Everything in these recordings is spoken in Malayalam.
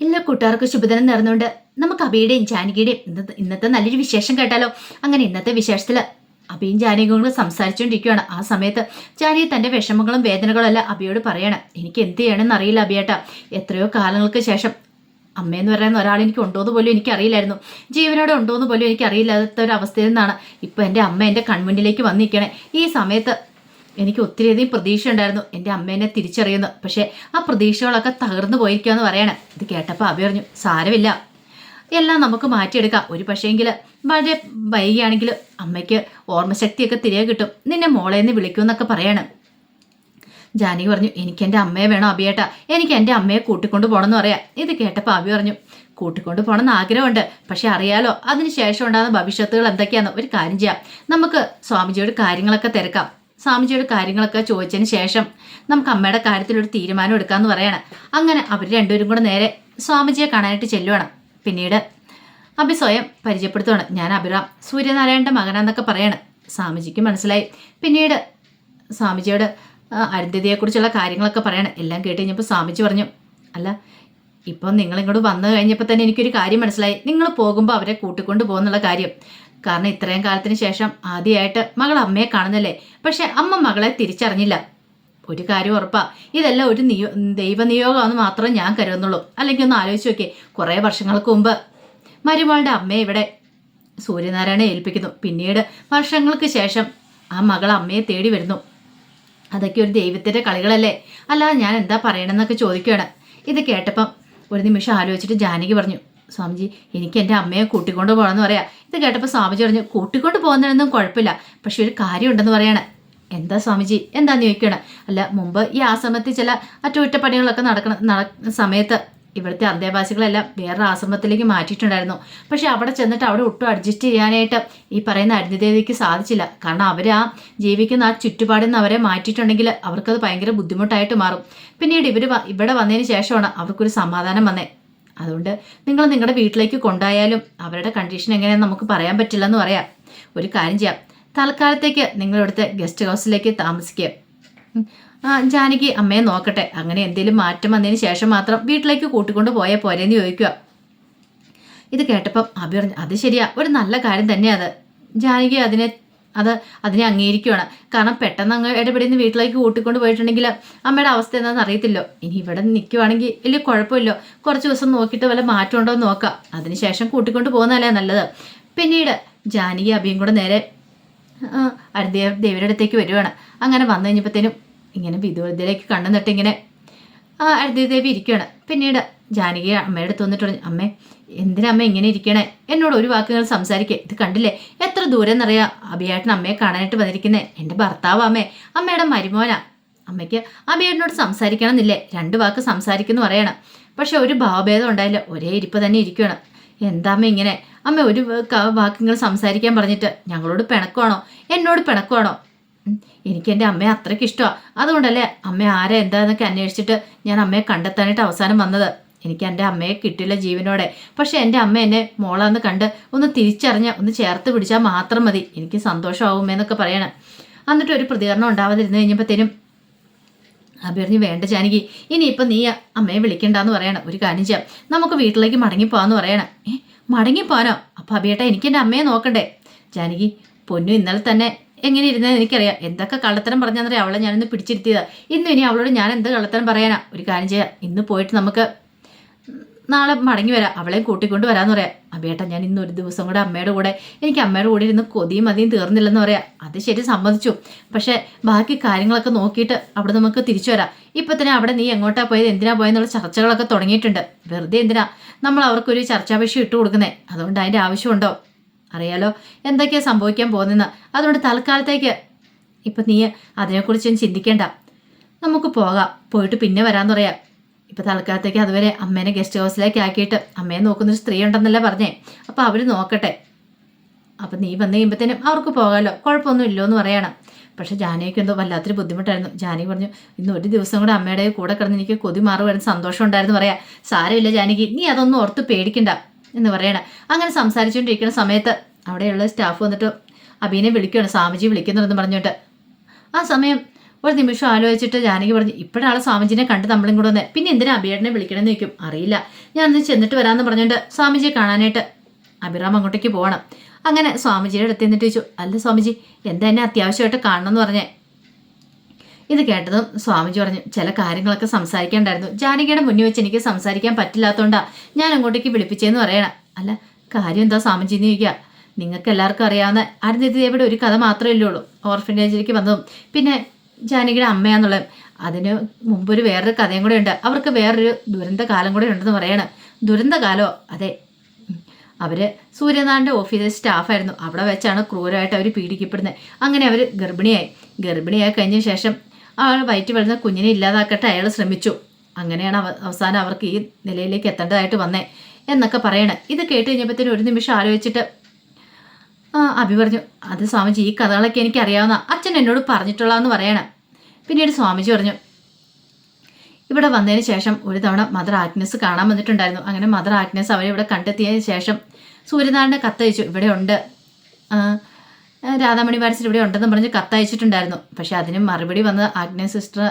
എല്ലാ കൂട്ടുകാർക്കും ശുഭദിനം നേർന്നുകൊണ്ട് നമുക്ക് അബിയുടെയും ജാനകിയുടെയും ഇന്നത്തെ ഇന്നത്തെ നല്ലൊരു വിശേഷം കേട്ടാലോ? അങ്ങനെ ഇന്നത്തെ വിശേഷത്തിൽ അബിയും ജാനകിയും കൂടെ സംസാരിച്ചുകൊണ്ടിരിക്കുകയാണ്. ആ സമയത്ത് ജാനകി തന്റെ വിഷമങ്ങളും വേദനകളും എല്ലാം അബിയോട് പറയണം. എനിക്ക് എന്ത് ചെയ്യണമെന്ന് അറിയില്ല അബിയേട്ടാ. എത്രയോ കാലങ്ങൾക്ക് ശേഷം അമ്മയെന്ന് പറയുന്ന ഒരാൾ എനിക്ക് ഉണ്ടോന്ന് പോലും എനിക്കറിയില്ലായിരുന്നു. ജീവനോടെ ഉണ്ടോന്ന് പോലും എനിക്കറിയില്ലാത്ത ഒരു അവസ്ഥയിൽ നിന്നാണ് ഇപ്പം എന്റെ അമ്മ എന്റെ കൺമുന്നിലേക്ക് വന്നിരിക്കണേ. ഈ സമയത്ത് എനിക്ക് ഒത്തിരിയധികം പ്രതീക്ഷ ഉണ്ടായിരുന്നു എന്റെ അമ്മേനെ തിരിച്ചറിയുന്നു പക്ഷേ ആ പ്രതീക്ഷകളൊക്കെ തകർന്നു പോയിരിക്കുമെന്ന് പറയണം. ഇത് കേട്ടപ്പോൾ അഭി പറഞ്ഞു സാരമില്ല. എല്ലാം നമുക്ക് മാറ്റിയെടുക്കാം. ഒരു പക്ഷേങ്കിൽ വളരെ വൈകിയാണെങ്കിൽ അമ്മയ്ക്ക് ഓർമ്മശക്തിയൊക്കെ തിരികെ കിട്ടും. നിന്നെ മോളെ നിന്ന് വിളിക്കുമെന്നൊക്കെ പറയണം. ജാനകി പറഞ്ഞു എനിക്ക് എന്റെ അമ്മയെ വേണം അഭിയേട്ട. എനിക്ക് എന്റെ അമ്മയെ കൂട്ടിക്കൊണ്ട് പോകണമെന്ന് പറയാം. ഇത് കേട്ടപ്പോൾ അബി പറഞ്ഞു കൂട്ടിക്കൊണ്ട് പോകണമെന്ന് ആഗ്രഹമുണ്ട്. പക്ഷെ അറിയാലോ അതിന് ശേഷം ഉണ്ടാകുന്ന ഭവിഷ്യത്തുകൾ എന്തൊക്കെയാണെന്ന് ഒരു കാര്യം ചെയ്യാം. നമുക്ക് സ്വാമിജിയോട് കാര്യങ്ങളൊക്കെ തിരക്കാം. സ്വാമിജിയോട് കാര്യങ്ങളൊക്കെ ചോദിച്ചതിന് ശേഷം നമുക്ക് അമ്മയുടെ കാര്യത്തിലൊരു തീരുമാനം എടുക്കാമെന്ന് പറയണം. അങ്ങനെ അവർ രണ്ടുപേരും കൂടെ നേരെ സ്വാമിജിയെ കാണാനായിട്ട് ചെല്ലുവാണ്. പിന്നീട് അഭി സ്വയം പരിചയപ്പെടുത്തുവാണ്. ഞാൻ അഭിറാം സൂര്യനാരായണന്റെ മകനാന്നൊക്കെ പറയണം. സ്വാമിജിക്ക് മനസ്സിലായി. പിന്നീട് സ്വാമിജിയോട് അരുന്ധതിയെക്കുറിച്ചുള്ള കാര്യങ്ങളൊക്കെ പറയണം. എല്ലാം കേട്ട് കഴിഞ്ഞപ്പോൾ സ്വാമിജി പറഞ്ഞു അല്ല ഇപ്പം നിങ്ങളിങ്ങോട്ട് വന്നു കഴിഞ്ഞപ്പോൾ തന്നെ എനിക്കൊരു കാര്യം മനസ്സിലായി. നിങ്ങൾ പോകുമ്പോൾ അവരെ കൂട്ടിക്കൊണ്ട് പോകുന്നുള്ള കാര്യം. കാരണം ഇത്രയും കാലത്തിന് ശേഷം ആദ്യമായിട്ട് മകൾ അമ്മയെ കാണുന്നല്ലേ? പക്ഷെ അമ്മ മകളെ തിരിച്ചറിഞ്ഞില്ല. ഒരു കാര്യം ഉറപ്പാ ഇതെല്ലാം ഒരു നിയോ ദൈവനിയോഗമാണെന്ന് മാത്രമേ ഞാൻ കരുതുന്നുള്ളൂ. അല്ലെങ്കിൽ ഒന്ന് ആലോചിച്ച് നോക്കിയേ കുറേ വർഷങ്ങൾക്ക് മുമ്പ് മരുമകളുടെ അമ്മയെ ഇവിടെ സൂര്യനാരായണ ഏൽപ്പിക്കുന്നു. പിന്നീട് വർഷങ്ങൾക്ക് ശേഷം ആ മകൾ അമ്മയെ തേടി വരുന്നു. അതൊക്കെ ഒരു ദൈവത്തിന്റെ കളികളല്ലേ? അല്ലാതെ ഞാൻ എന്താ പറയണമെന്നൊക്കെ ചോദിക്കുകയാണ്. ഇത് കേട്ടപ്പം ഒരു നിമിഷം ആലോചിച്ചിട്ട് ജാനകി പറഞ്ഞു സ്വാമിജി എനിക്ക് എന്റെ അമ്മയെ കൂട്ടിക്കൊണ്ട് പോകണമെന്ന് പറയാം. ഇത് കേട്ടപ്പോൾ സ്വാമിജി പറഞ്ഞു കൂട്ടിക്കൊണ്ട് പോകുന്നതിനൊന്നും കുഴപ്പമില്ല. പക്ഷെ ഒരു കാര്യമുണ്ടെന്ന് പറയാണ്. എന്താ സ്വാമിജി? എന്താന്ന് ചോദിക്കണം അല്ല മുമ്പ് ഈ ആശ്രമത്തിൽ ചില അറ്റകുറ്റപ്പണികളൊക്കെ നടക്കണം നടക്കുന്ന സമയത്ത് ഇവിടുത്തെ അന്തേവാസികളെല്ലാം വേറൊരു ആശ്രമത്തിലേക്ക് മാറ്റിയിട്ടുണ്ടായിരുന്നു. പക്ഷെ അവിടെ ചെന്നിട്ട് അവിടെ ഒട്ടും അഡ്ജസ്റ്റ് ചെയ്യാനായിട്ട് ഈ പറയുന്ന അരുന്ധദേവിക്ക് സാധിച്ചില്ല. കാരണം അവർ ആ ജീവിക്കുന്ന ആ ചുറ്റുപാടിൽ നിന്ന് അവരെ മാറ്റിയിട്ടുണ്ടെങ്കിൽ അവർക്കത് ഭയങ്കര ബുദ്ധിമുട്ടായിട്ട് മാറും. പിന്നീട് ഇവർ ഇവിടെ വന്നതിന് ശേഷമാണ് അവർക്കൊരു സമാധാനം വന്നേ. അതുകൊണ്ട് നിങ്ങൾ നിങ്ങളുടെ വീട്ടിലേക്ക് കൊണ്ടായാലും അവരുടെ കണ്ടീഷൻ എങ്ങനെയാണെന്ന് നമുക്ക് പറയാൻ പറ്റില്ല എന്ന് പറയാം. ഒരു കാര്യം ചെയ്യാം. തൽക്കാലത്തേക്ക് നിങ്ങളിവിടുത്തെ ഗസ്റ്റ് ഹൗസിലേക്ക് താമസിക്കുക ജാനകി അമ്മയെ നോക്കട്ടെ. അങ്ങനെ എന്തെങ്കിലും മാറ്റം വന്നതിന് ശേഷം മാത്രം വീട്ടിലേക്ക് കൂട്ടിക്കൊണ്ട് പോയാൽ പോരേന്ന് ചോദിക്കുക ഇത് കേട്ടപ്പം അഭി പറഞ്ഞു അത് ശരിയാ. ഒരു നല്ല കാര്യം തന്നെയാണ് ജാനകി അതിനെ അത് അതിനെ അംഗീകരിക്കുകയാണ് കാരണം പെട്ടെന്ന് അങ്ങ് ഇടപെടുന്ന വീട്ടിലേക്ക് കൂട്ടിക്കൊണ്ട് പോയിട്ടുണ്ടെങ്കിൽ അമ്മയുടെ അവസ്ഥ എന്താണെന്ന് അറിയത്തില്ലോ. ഇനി ഇവിടെ നിൽക്കുവാണെങ്കിൽ വലിയ കുഴപ്പമില്ലോ. കുറച്ച് ദിവസം നോക്കിയിട്ട് വല്ല മാറ്റം ഉണ്ടോ എന്ന് നോക്കാം. അതിനുശേഷം കൂട്ടിക്കൊണ്ട് പോകുന്നതല്ലേ നല്ലത്. പിന്നീട് ജാനകി അഭിയും കൂടെ നേരെ ദേവിയുടെ അടുത്തേക്ക് വരുവാണ്. അങ്ങനെ വന്നു കഴിഞ്ഞപ്പോഴത്തേനും ഇങ്ങനെ വിദൂരത്തിലേക്ക് കണ്ണു ഇങ്ങനെ ആ ദേവി ഇരിക്കുകയാണ് പിന്നീട് ജാനകി അമ്മയുടെ അടുത്ത് വന്നിട്ട് പറഞ്ഞു അമ്മേ എന്തിനാ അമ്മ ഇങ്ങനെ ഇരിക്കണേ? എന്നോട് ഒരു വാക്കുകൾ സംസാരിക്കേ. ഇത് കണ്ടില്ലേ? എത്ര ദൂരം എന്നറിയാം അഭിയേട്ടൻ അമ്മയെ കാണാനായിട്ട് വന്നിരിക്കുന്നേ. എന്റെ ഭർത്താവ് അമ്മേ. അമ്മയുടെ മരുമോനാ. അമ്മയ്ക്ക് അഭിയേട്ടനോട് സംസാരിക്കണം എന്നില്ലേ രണ്ട് വാക്ക് സംസാരിക്കുന്നു പറയണം. പക്ഷെ ഒരു ഭാവഭേദം ഉണ്ടായില്ല. ഒരേ ഇരിപ്പ് തന്നെ ഇരിക്കുകയാണ് എന്താ അമ്മ ഇങ്ങനെ? അമ്മ ഒരു വാക്കുകൾ സംസാരിക്കാൻ പറഞ്ഞിട്ട് ഞങ്ങളോട് പിണക്കുവാണോ? എന്നോട് പിണക്കുവാണോ? എനിക്ക് എന്റെ അമ്മയെ അത്രയ്ക്ക് ഇഷ്ടമാണ് അതുകൊണ്ടല്ലേ അമ്മ ആരെ എന്താന്നൊക്കെ അന്വേഷിച്ചിട്ട് ഞാൻ അമ്മയെ കണ്ടെത്താനായിട്ട് അവസാനം വന്നത്? എനിക്ക് എന്റെ അമ്മയെ കിട്ടില്ല ജീവനോടെ. പക്ഷെ എന്റെ അമ്മ എന്നെ മോളാന്ന് കണ്ട് ഒന്ന് തിരിച്ചറിഞ്ഞ ഒന്ന് ചേർത്ത് പിടിച്ചാൽ മാത്രം മതി. എനിക്ക് സന്തോഷമാവുമെന്നൊക്കെ പറയണം. എന്നിട്ട് ഒരു പ്രതികരണം ഉണ്ടാവാതിരുന്ന് കഴിഞ്ഞപ്പോഴത്തേനും അഭിയറിഞ്ഞ് വേണ്ട ജാനകി ഇനിയിപ്പം നീ അമ്മയെ വിളിക്കണ്ടെന്ന് പറയണം. ഒരു കാര്യം ചെയ്യാം. നമുക്ക് വീട്ടിലേക്ക് മടങ്ങിപ്പോവാന്ന് പറയണം. ഏ മടങ്ങിപ്പോവാനോ? അപ്പം അഭിയേട്ടാ എനിക്ക് എന്റെ അമ്മയെ നോക്കണ്ടേ? ജാനകി പൊന്നു ഇന്നലെ തന്നെ എങ്ങനെ ഇരുന്നത് എനിക്കറിയാം. എന്തൊക്കെ കള്ളത്തരം പറഞ്ഞാൽ അവളെ ഞാനിന്ന് പിടിച്ചിരുത്തിയതാണ് ഇന്നും ഇനി അവളോട് ഞാൻ എന്ത് കള്ളത്തരം പറയാനാ? ഒരു കാര്യം ചെയ്യാം. ഇന്ന് പോയിട്ട് നമുക്ക് നാളെ മടങ്ങി വരാം. അവളെ കൂട്ടിക്കൊണ്ട് വരാമെന്ന് പറയാം. അബേട്ട ഞാൻ ഇന്ന് ഒരു ദിവസം കൂടെ അമ്മയുടെ കൂടെ എനിക്ക് അമ്മയുടെ കൂടെ ഇരുന്ന് കൊതിയും മതിയും തീർന്നില്ലെന്ന് പറയാം. അത് ശരി സമ്മതിച്ചു. പക്ഷേ ബാക്കി കാര്യങ്ങളൊക്കെ നോക്കിയിട്ട് അവിടെ നമുക്ക് തിരിച്ചു വരാം. ഇപ്പൊ തന്നെ അവിടെ നീ എങ്ങോട്ടാ പോയത് എന്തിനാ പോയെന്നുള്ള ചർച്ചകളൊക്കെ തുടങ്ങിയിട്ടുണ്ട്. വെറുതെ എന്തിനാ? നമ്മൾ അവർക്കൊരു ചർച്ചാപേക്ഷ ഇട്ട് കൊടുക്കുന്നേ. അതുകൊണ്ട് അതിന്റെ ആവശ്യമുണ്ടോ? അറിയാലോ എന്തൊക്കെയാ സംഭവിക്കാൻ പോകുന്നതെന്ന്. അതുകൊണ്ട് തൽക്കാലത്തേക്ക് ഇപ്പം നീ അതിനെക്കുറിച്ചൊന്നും ചിന്തിക്കേണ്ട. നമുക്ക് പോകാം. പോയിട്ട് പിന്നെ വരാമെന്ന് പറയാം. ഇപ്പം തൽക്കാലത്തേക്ക് അതുവരെ അമ്മേനെ ഗസ്റ്റ് ഹൗസിലേക്ക് ആക്കിയിട്ട് അമ്മയെ നോക്കുന്നൊരു സ്ത്രീ ഉണ്ടെന്നല്ലേ പറഞ്ഞേ. അപ്പം അവർ നോക്കട്ടെ. അപ്പം നീ വന്നു കഴിയുമ്പോഴത്തേനും അവർക്ക് പോകാമല്ലോ കുഴപ്പമൊന്നും ഇല്ലോ എന്ന് പറയണം. പക്ഷേ ജാനിയൊക്കെ എന്തോ വല്ലാത്തൊരു ബുദ്ധിമുട്ടായിരുന്നു. ജാനി പറഞ്ഞു ഇന്ന് ഒരു ദിവസം കൂടെ അമ്മയുടെ കൂടെ കിടന്ന് എനിക്ക് കൊതി മാറുവാൻ സന്തോഷം ഉണ്ടായിരുന്നു പറയാം. സാരമില്ല ജാനകി നീ അതൊന്നും ഓർത്ത് പേടിക്കണ്ട എന്ന് പറയണം. അങ്ങനെ സംസാരിച്ചുകൊണ്ടിരിക്കുന്ന സമയത്ത് അവിടെയുള്ള സ്റ്റാഫ് വന്നിട്ട് അബീനെ വിളിക്കുകയാണ് സ്വാമിജി വിളിക്കുന്നുണ്ടെന്ന് പറഞ്ഞിട്ട് ആ സമയം ഒരു നിമിഷം ആലോചിച്ചിട്ട് ജാനകി പറഞ്ഞു ഇപ്പോഴാണ് സ്വാമിജിനെ കണ്ട് നമ്മളും കൂടെ വന്നേ. പിന്നെ എന്തിനാ അബിയേടനെ വിളിക്കണമെന്ന് ചോദിക്കും? അറിയില്ല. ഞാൻ ഒന്ന് ചെന്നിട്ട് വരാമെന്ന് പറഞ്ഞിട്ട് സ്വാമിജിയെ കാണാനായിട്ട് അഭിറാം അങ്ങോട്ടേക്ക് പോകണം. അങ്ങനെ സ്വാമിജിയുടെ അടുത്ത് നിന്നിട്ട് ചോദിച്ചു അല്ല സ്വാമിജി എന്താ എന്നെ അത്യാവശ്യമായിട്ട് കാണണം എന്ന് പറഞ്ഞേ? ഇത് കേട്ടതും സ്വാമിജി പറഞ്ഞു ചില കാര്യങ്ങളൊക്കെ സംസാരിക്കേണ്ടായിരുന്നു ജാനകിയുടെ മുന്നിൽ വെച്ച് എനിക്ക് സംസാരിക്കാൻ പറ്റില്ലാത്തതുകൊണ്ടാ ഞാൻ അങ്ങോട്ടേക്ക് വിളിപ്പിച്ചേന്ന് പറയണം. അല്ല കാര്യം എന്താ സ്വാമിജി എന്ന് ചോദിക്കുക നിങ്ങൾക്ക് എല്ലാവർക്കും അറിയാവുന്ന അരുന്ധതി ദേവിയുടെ ഒരു കഥ മാത്രമേ ഉള്ളൂ. ഓർഫനേജിലേക്ക് വന്നതും. പിന്നെ ജാനകിയുടെ അമ്മയാന്നുള്ള അതിന് മുമ്പൊരു വേറൊരു കഥയും കൂടെ ഉണ്ട്. അവർക്ക് വേറൊരു ദുരന്ത കാലം കൂടെ ഉണ്ടെന്ന് പറയണം. ദുരന്തകാലോ? അതെ. അവർ സൂര്യനാഥന്റെ ഓഫീസിലെ സ്റ്റാഫായിരുന്നു. അവിടെ വെച്ചാണ് ക്രൂരമായിട്ട് അവർ പീഡിക്കപ്പെടുന്നത്. അങ്ങനെ അവർ ഗർഭിണിയായി. ഗർഭിണിയായി കഴിഞ്ഞ ശേഷം അവൾ വയറ്റി വരുന്ന കുഞ്ഞിനെ ഇല്ലാതാക്കട്ടെ അയാൾ ശ്രമിച്ചു. അങ്ങനെയാണ് അവ അവസാനം അവർക്ക് ഈ നിലയിലേക്ക് എത്തേണ്ടതായിട്ട് വന്നേ എന്നൊക്കെ പറയണേ. ഇത് കേട്ട് കഴിഞ്ഞപ്പോഴത്തേനും ഒരു നിമിഷം ആലോചിച്ചിട്ട് അഭി പറഞ്ഞു അത് സ്വാമിജി ഈ കഥകളൊക്കെ എനിക്ക് അറിയാവുന്ന അച്ഛൻ എന്നോട് പറഞ്ഞിട്ടുള്ളതെന്ന് പറയണം. പിന്നീട് സ്വാമിജി പറഞ്ഞു ഇവിടെ വന്നതിന് ശേഷം ഒരു തവണ മദർ ആഗ്നസ് കാണാൻ വന്നിട്ടുണ്ടായിരുന്നു. അങ്ങനെ മദർ ആഗ്നസ് അവരെ ഇവിടെ കണ്ടെത്തിയതിന് ശേഷം സൂര്യനാരായണ കത്തയച്ചു ഇവിടെ ഉണ്ട്. രാധാമണി വാരസിൽ ഇവിടെ ഉണ്ടെന്ന് പറഞ്ഞ് കത്തയച്ചിട്ടുണ്ടായിരുന്നു. പക്ഷേ അതിന് മറുപടി വന്ന് ആഗ്നസ് സിസ്റ്റർ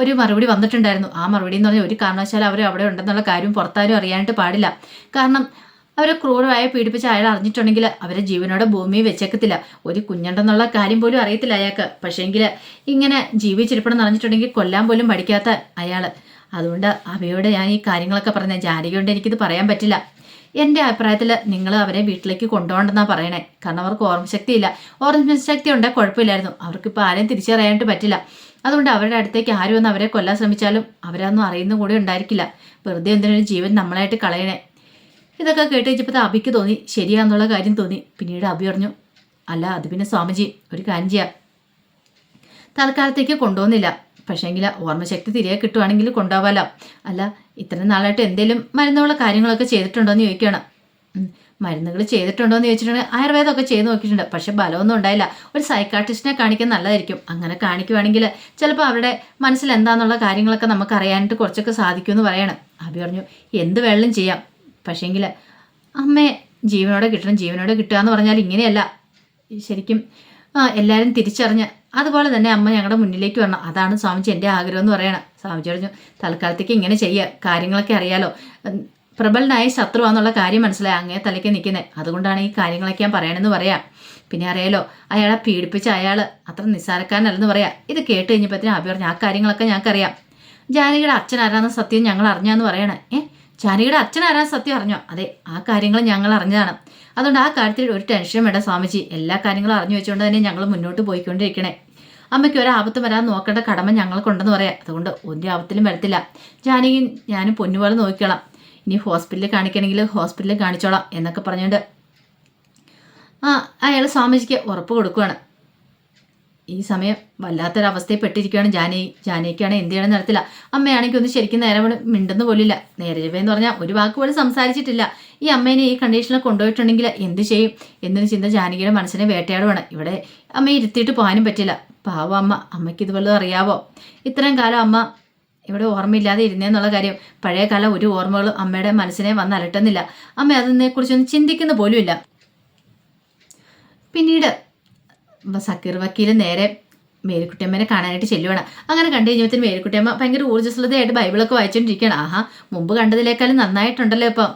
ഒരു മറുപടി വന്നിട്ടുണ്ടായിരുന്നു. ആ മറുപടി എന്ന് പറഞ്ഞാൽ ഒരു കാരണവശാലും അവർ അവിടെ ഉണ്ടെന്നുള്ള കാര്യം പുറത്താരും അറിയാനായിട്ട് പാടില്ല. കാരണം അവരെ ക്രൂരമായി പീഡിപ്പിച്ച അയാൾ അറിഞ്ഞിട്ടുണ്ടെങ്കിൽ അവരെ ജീവനോടെ ഭൂമി വെച്ചേക്കത്തില്ല. ഒരു കുഞ്ഞുണ്ടെന്നുള്ള കാര്യം പോലും അറിയത്തില്ല അയാൾക്ക്. പക്ഷേങ്കിൽ ഇങ്ങനെ ജീവിച്ചിരിപ്പണം അറിഞ്ഞിട്ടുണ്ടെങ്കിൽ കൊല്ലാൻ പോലും പഠിക്കാത്ത അയാൾ അതുകൊണ്ട് അവയോട് ഞാൻ ഈ കാര്യങ്ങളൊക്കെ പറഞ്ഞ. ജാനകി കൊണ്ട് എനിക്കിത് പറയാൻ പറ്റില്ല. എന്റെ അഭിപ്രായത്തിൽ നിങ്ങൾ അവരെ വീട്ടിലേക്ക് കൊണ്ടുപോകണ്ടെന്നാണ് പറയണേ. കാരണം അവർക്ക് ഓർമ്മശക്തി ഇല്ല ഓർമ്മശക്തി ഉണ്ടെങ്കിൽ കുഴപ്പമില്ലായിരുന്നു. അവർക്കിപ്പോൾ ആരെയും തിരിച്ചറിയാനായിട്ട് പറ്റില്ല. അതുകൊണ്ട് അവരുടെ അടുത്തേക്ക് ആരും ഒന്ന് അവരെ കൊല്ലാൻ ശ്രമിച്ചാലും അവരൊന്നും അറിയുന്ന കൂടെ ഉണ്ടായിരിക്കില്ല. വെറുതെ എന്തിനൊരു ജീവൻ നമ്മളായിട്ട് കളയണേ. ഇതൊക്കെ കേട്ട് കഴിഞ്ഞപ്പോൾ അബിക്ക് തോന്നി ശരിയാന്നുള്ള കാര്യം തോന്നി. പിന്നീട് അബി പറഞ്ഞു അല്ല അത് പിന്നെ സ്വാമിജി ഒരു കാര്യം ചെയ്യാം. തൽക്കാലത്തേക്ക് കൊണ്ടുപോകുന്നില്ല. പക്ഷേങ്കിൽ ഓർമ്മശക്തി തിരികെ കിട്ടുവാണെങ്കിൽ കൊണ്ടുപോകാമല്ലോ അല്ല ഇത്രയും നാളായിട്ട് എന്തെങ്കിലും മരുന്നുള്ള കാര്യങ്ങളൊക്കെ ചെയ്തിട്ടുണ്ടോ എന്ന് ചോദിക്കുകയാണ്. മരുന്നുകൾ ചെയ്തിട്ടുണ്ടോ എന്ന് ചോദിച്ചിട്ടുണ്ടെങ്കിൽ ആയുർവേദമൊക്കെ ചെയ്ത് നോക്കിയിട്ടുണ്ട്. പക്ഷേ ബലമൊന്നും ഉണ്ടായില്ല. ഒരു സൈക്കാട്രിസ്റ്റിനെ കാണിക്കാൻ നല്ലതായിരിക്കും. അങ്ങനെ കാണിക്കുവാണെങ്കിൽ ചിലപ്പോൾ അവരുടെ മനസ്സിൽ എന്താണെന്നുള്ള കാര്യങ്ങളൊക്കെ നമുക്ക് അറിയാനായിട്ട് കുറച്ചൊക്കെ സാധിക്കുമെന്ന് പറയണം. അഭി പറഞ്ഞു എന്ത് വേണമെങ്കിലും ചെയ്യാം. പക്ഷേങ്കിൽ അമ്മേ ജീവനോടെ കിട്ടണം ജീവനോടെ കിട്ടുക എന്ന് പറഞ്ഞാൽ ഇങ്ങനെയല്ല. ശരിക്കും എല്ലാവരും തിരിച്ചറിഞ്ഞ് അതുപോലെ തന്നെ അമ്മ ഞങ്ങളുടെ മുന്നിലേക്ക് വരണം. അതാണ് സ്വാമിജി എന്റെ ആഗ്രഹം എന്ന് പറയണം. സ്വാമിജി പറഞ്ഞു തൽക്കാലത്തേക്ക് ഇങ്ങനെ ചെയ്യുക കാര്യങ്ങളൊക്കെ അറിയാലോ. പ്രബലനായ ശത്രുവാന്നുള്ള കാര്യം മനസ്സിലായി. അങ്ങേ തലയ്ക്ക് നിൽക്കുന്നത് അതുകൊണ്ടാണ് ഈ കാര്യങ്ങളൊക്കെ ഞാൻ പറയണമെന്ന് പറയാം. പിന്നെ അറിയാലോ അയാളെ പീഡിപ്പിച്ച അയാൾ അത്ര നിസ്സാരക്കാരനല്ലെന്ന് പറയാം. ഇത് കേട്ട് കഴിഞ്ഞപ്പോഴത്തേനും അഭി പറഞ്ഞു ആ കാര്യങ്ങളൊക്കെ ഞങ്ങൾക്കറിയാം. ജാനകിയുടെ അച്ഛൻ ആരാന്ന സത്യം ഞങ്ങൾ അറിഞ്ഞാന്ന് പറയണേ. ഏ അച്ഛൻ ആരാ സത്യം അറിഞ്ഞോ? അതെ ആ കാര്യങ്ങൾ ഞങ്ങൾ അറിഞ്ഞതാണ്. അതുകൊണ്ട് ആ കാര്യത്തിൽ ഒരു ടെൻഷനും വേണ്ട സ്വാമിജി. എല്ലാ കാര്യങ്ങളും അറിഞ്ഞു വെച്ചുകൊണ്ട് തന്നെ ഞങ്ങൾ മുന്നോട്ട് പോയിക്കൊണ്ടിരിക്കണേ. അമ്മയ്ക്ക് ഒരു ആപത്ത് വരാൻ നോക്കേണ്ട കടമ ഞങ്ങൾക്കുണ്ടെന്ന് പറയാം. അതുകൊണ്ട് ഒരു ആപത്തിലും വരത്തില്ല. ജാനകി ഞാനും പൊന്നുപോലെ നോക്കിക്കോളാം. ഇനി ഹോസ്പിറ്റലിൽ കാണിക്കണമെങ്കിൽ ഹോസ്പിറ്റലിൽ കാണിച്ചോളാം എന്നൊക്കെ പറഞ്ഞുകൊണ്ട് ആ അയാൾ സ്വാമിജിക്ക് ഉറപ്പ് കൊടുക്കുകയാണ് ഈ സമയം വല്ലാത്തൊരവസ്ഥയിൽ പെട്ടിരിക്കുകയാണ് ജാനകി ജാനകിക്കാണ് എന്ത് ചെയ്യണമെന്ന് നടത്തില്ല അമ്മയാണെങ്കിൽ ഒന്ന് ശരിക്കും നേരെ മിണ്ടെന്ന് പോലില്ല. നേരെ എന്ന് പറഞ്ഞാൽ ഒരു വാക്ക് പോലും സംസാരിച്ചിട്ടില്ല. ഈ അമ്മേനെ ഈ കണ്ടീഷനിൽ കൊണ്ടുപോയിട്ടുണ്ടെങ്കിൽ എന്ത് ചെയ്യും എന്നൊരു ചിന്ത ജാനകിയുടെ മനസ്സിനെ വേട്ടയാടുവാണ്. ഇവിടെ അമ്മയെ ഇരുത്തിയിട്ട് പോകാനും പറ്റില്ല. പാവം അമ്മ അമ്മയ്ക്ക് ഇത് വല്ലതും അറിയാവോ? ഇത്രയും കാലം അമ്മ ഇവിടെ ഓർമ്മയില്ലാതെ ഇരുന്നേന്നുള്ള കാര്യം. പഴയ കാലം ഒരു ഓർമ്മകളും അമ്മയുടെ മനസ്സിനെ വന്ന് അലട്ടുന്നില്ല. അമ്മ അതിനെക്കുറിച്ചൊന്നും ചിന്തിക്കുന്ന പോലുമില്ല. പിന്നീട് സക്കീർ വക്കീൽ നേരെ മേരിക്കുട്ടിയമ്മനെ കാണാനായിട്ട് ചെല്ലുവാണ്. അങ്ങനെ കണ്ടു കഴിഞ്ഞപ്പോൾ മേരിക്കുട്ടിയമ്മ ഭയങ്കര ഊർജസ്വലതയായിട്ട് ബൈബിളൊക്കെ വായിച്ചുകൊണ്ടിരിക്കുകയാണ് ആഹാ മുമ്പ് കണ്ടതിലേക്കാളും നന്നായിട്ടുണ്ടല്ലോ ഇപ്പം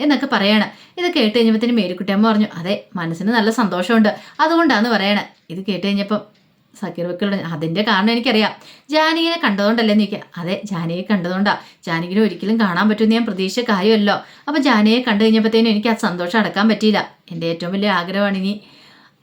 എന്നൊക്കെ പറയാണ്. ഇത് കേട്ട് കഴിഞ്ഞപ്പോൾ മേരിക്കുട്ടിയമ്മ പറഞ്ഞു അതെ മനസ്സിന് നല്ല സന്തോഷമുണ്ട്. അതുകൊണ്ടാണ് പറയണേ. ഇത് കേട്ട് കഴിഞ്ഞപ്പം സക്കീർ വക്കീൽ അതിന്റെ കാരണം എനിക്കറിയാം. ജാനകിനെ കണ്ടതുകൊണ്ടല്ലേ എന്ന് ചോദിക്കുക അതെ ജാനകിയെ കണ്ടതുകൊണ്ടാണ് ജാനകിനെ ഒരിക്കലും കാണാൻ പറ്റുമെന്ന് ഞാൻ പ്രതീക്ഷിച്ച കാര്യമല്ലോ. അപ്പം ജാനകിയെ കണ്ടു കഴിഞ്ഞപ്പോഴത്തേനും എനിക്ക് ആ സന്തോഷം അടക്കാൻ പറ്റിയില്ല. എന്റെ ഏറ്റവും വലിയ ആഗ്രഹമാണ് ഇനി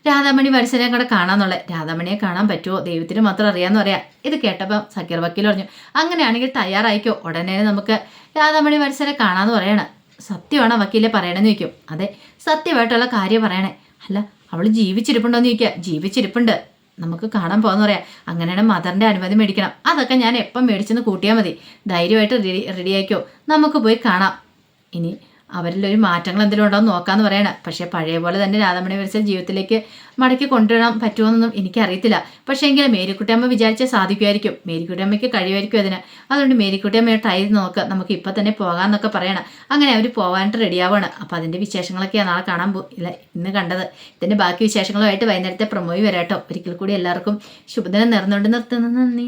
രാധാമണി വത്സനെ കൂടെ കാണാന്നുള്ളത് രാധാമണിയെ കാണാൻ പറ്റുമോ ദൈവത്തിന് മാത്രം അറിയാന്ന് പറയാം. ഇത് കേട്ടപ്പം സക്കീർ വക്കീൽ പറഞ്ഞു അങ്ങനെയാണെങ്കിൽ തയ്യാറായിക്കോ? ഉടനെ നമുക്ക് രാധാമണി വത്സരെ കാണാമെന്ന് പറയണം. സത്യമാണോ വക്കീലെ പറയണമെന്ന് ചോദിക്കും. അതെ സത്യമായിട്ടുള്ള കാര്യം പറയണേ. അല്ല അവൾ ജീവിച്ചിരിപ്പുണ്ടോ എന്ന് ചോദിക്കുക ജീവിച്ചിരിപ്പുണ്ട്. നമുക്ക് കാണാൻ പോകാന്ന് പറയാം. അങ്ങനെയാണ് മദറിന്റെ അനുമതി മേടിക്കണം. അതൊക്കെ ഞാൻ എപ്പം മേടിച്ചെന്ന് കൂട്ടിയാൽ മതി. ധൈര്യമായിട്ട് റെഡി റെഡിയാക്കിയോ നമുക്ക് പോയി കാണാം. ഇനി അവരിലൊരു മാറ്റങ്ങൾ എന്തെങ്കിലും ഉണ്ടോ എന്ന് നോക്കാമെന്ന് പറയണം. പക്ഷേ പഴയ പോലെ തന്നെ രാധാമണി വരച്ച ജീവിതത്തിലേക്ക് മടക്കി കൊണ്ടുവരാൻ പറ്റുമെന്നൊന്നും എനിക്കറിയത്തില്ല. പക്ഷേ എങ്കിലും മേരിക്കുട്ടിയമ്മ വിചാരിച്ചാൽ സാധിക്കുമായിരിക്കും. മേരിക്കുട്ടിയമ്മയ്ക്ക് കഴിയുമായിരിക്കും അതിന്. അതുകൊണ്ട് മേരിക്കുട്ടിയമ്മയെ ട്രൈ ചെയ്ത് നോക്കുക നമുക്ക് ഇപ്പം തന്നെ പോകാമെന്നൊക്കെ പറയണം. അങ്ങനെ അവർ പോകാനായിട്ട് റെഡിയാവാണ് അപ്പോൾ അതിന്റെ വിശേഷങ്ങളൊക്കെയാണ് നാളെ കാണാൻ പോ ഇല്ല ഇന്ന് കണ്ടത്. ഇതിന്റെ ബാക്കി വിശേഷങ്ങളുമായിട്ട് വൈകുന്നേരത്തെ പ്രൊമോയി വരാട്ടോ. ഒരിക്കൽ കൂടി എല്ലാവർക്കും ശുഭദിനം നേർന്നുകൊണ്ട് നിർത്തുന്നു. നന്ദി.